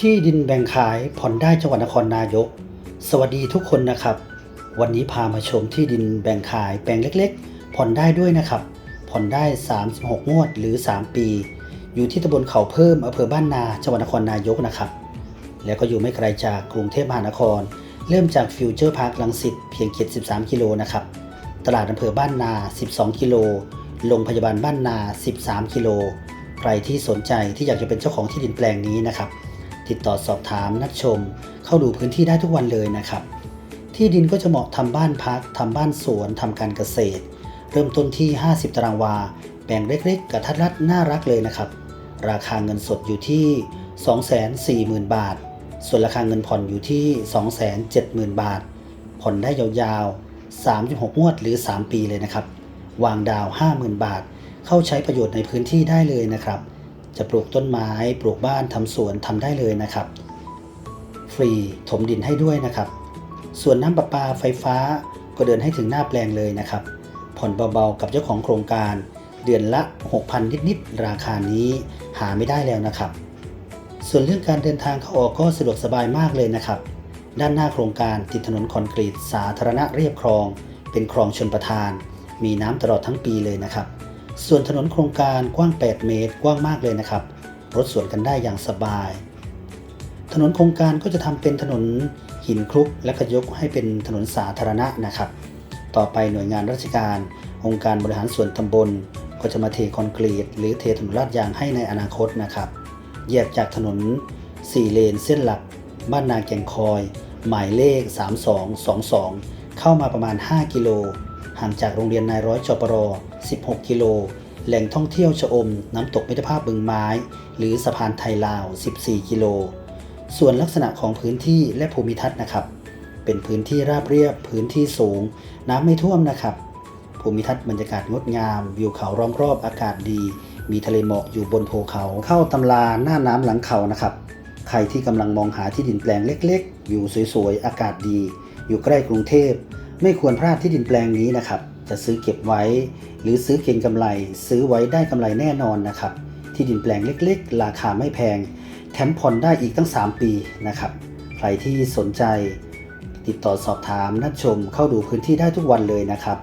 ที่ดินแบ่งขายผ่อนได้จังหวัดนครนายก สวัสดีทุกคนนะครับ วันนี้พามาชมที่ดินแบ่งขายแปลงเล็กๆ ผ่อนได้ด้วยนะครับ ผ่อนได้ 36 งวดหรือ 3 ปี อยู่ที่ตำบลเขาเพิ่มอำเภอบ้านนาจังหวัดนครนายกนะครับ แล้วก็อยู่ไม่ไกลจากกรุงเทพมหานคร เริ่มจากฟิวเจอร์พาร์คลังสิตเพียงเขต13 กิโลนะครับ ตลาดอำเภอบ้านนา 12 กิโลโรงพยาบาลบ้านนา 13 กิโล ใครที่สนใจที่อยากจะเป็นเจ้าของที่ดินแปลงนี้นะครับ ติดต่อสอบถามนัดชม เข้าดูพื้นที่ได้ทุกวันเลยนะครับ ที่ดินก็จะเหมาะทำบ้านพักทำบ้านสวนทำการเกษตร เริ่มต้นที่ 50 ตารางวาแปลงเล็กๆ กระทัดรัดน่ารักเลยนะครับ ราคาเงินสดอยู่ที่ 240,000 บาท ส่วนราคาเงินผ่อนอยู่ที่ 270,000 บาท ผ่อนได้ยาวๆ 36งวดหรือ 3 ปีเลยนะครับ วางดาว 50,000 บาท เข้าใช้ประโยชน์ในพื้นที่ได้เลยนะครับ จะปลูกต้นไม้ ปลูกบ้านทำสวนทำได้เลยนะครับ ฟรีถมดินให้ด้วยนะครับ ส่วนน้ำประปาไฟฟ้าก็เดินให้ถึงหน้าแปลงเลยนะครับ ผ่อนเบาๆกับเจ้าของโครงการ เดือนละ 6,000 นิดๆ ราคานี้หาไม่ได้แล้วนะครับ ส่วนเรื่องการเดินทางเข้าออกก็สะดวกสบายมากเลยนะครับ ด้านหน้าโครงการติดถนนคอนกรีต สาธารณะเรียบคลอง เป็นคลองชนประทาน มีน้ำตลอดทั้งปีเลยนะครับ ส่วนถนนโครงการกว้าง 8 เมตร กว้างมากเลยนะครับ รถสวนกันได้อย่างสบาย ถนนโครงการก็จะทำเป็นถนนหินคลุก และก็ยกให้เป็นถนนสาธารณะนะครับ ต่อไปหน่วยงานราชการ องค์การบริหารส่วนตำบล ก็จะมาเทคอนกรีต หรือเทถนนลาดยางให้ในอนาคตนะครับแยกจากถนน 4 เลนเส้นหลัก บ้านนาแก่งคอย หมายเลข 3222 เข้ามาประมาณ 5 กิโล ห่างจากโรงเรียนนายร้อยจปร16 กิโล แหล่งท่องเที่ยวชะอม น้ำตกมิตรภาพบึงไม้ หรือสะพานไทยลาว 14 กิโล ส่วนลักษณะของพื้นที่และภูมิทัศน์นะครับ เป็นพื้นที่ราบเรียบ พื้นที่สูง น้ำไม่ท่วมนะครับ ภูมิทัศน์บรรยากาศงดงาม วิวเขาล้อมรอบอากาศดี มีทะเลหมอกอยู่บนภูเขา เข้าตำราหน้าน้ำหลังเขานะครับ ใครที่กำลังมองหาที่ดินแปลงเล็กๆอยู่สวยๆ อากาศดี อยู่ใกล้กรุงเทพ ไม่ควรพลาดที่ดินแปลงนี้นะครับ จะซื้อเก็บไว้ หรือซื้อเก็งกำไร ซื้อไว้ได้กำไรแน่นอนนะครับ ที่ดินแปลงเล็กๆ ราคาไม่แพง แถมผ่อนได้อีกตั้ง 3 ปีนะครับ ใครที่สนใจ ติดต่อสอบถามนัดชมเข้าดูพื้นที่ได้ทุกวันเลยนะครับ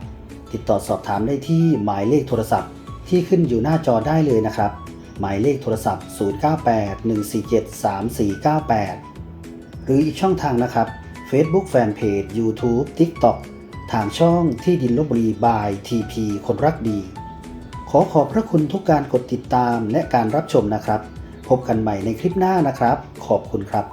ติดต่อสอบถามได้ที่หมายเลขโทรศัพท์ที่ขึ้นอยู่หน้าจอได้เลยนะครับ หมายเลขโทรศัพท์ 0981473498 หรืออีกช่องทางนะครับ Facebook Fanpage YouTube TikTok ทางช่องที่ดินลบบุรีบาย TP คนรักดี ขอขอบพระคุณทุกการกดติดตามและการรับชมนะครับ พบกันใหม่ในคลิปหน้านะครับ ขอบคุณครับ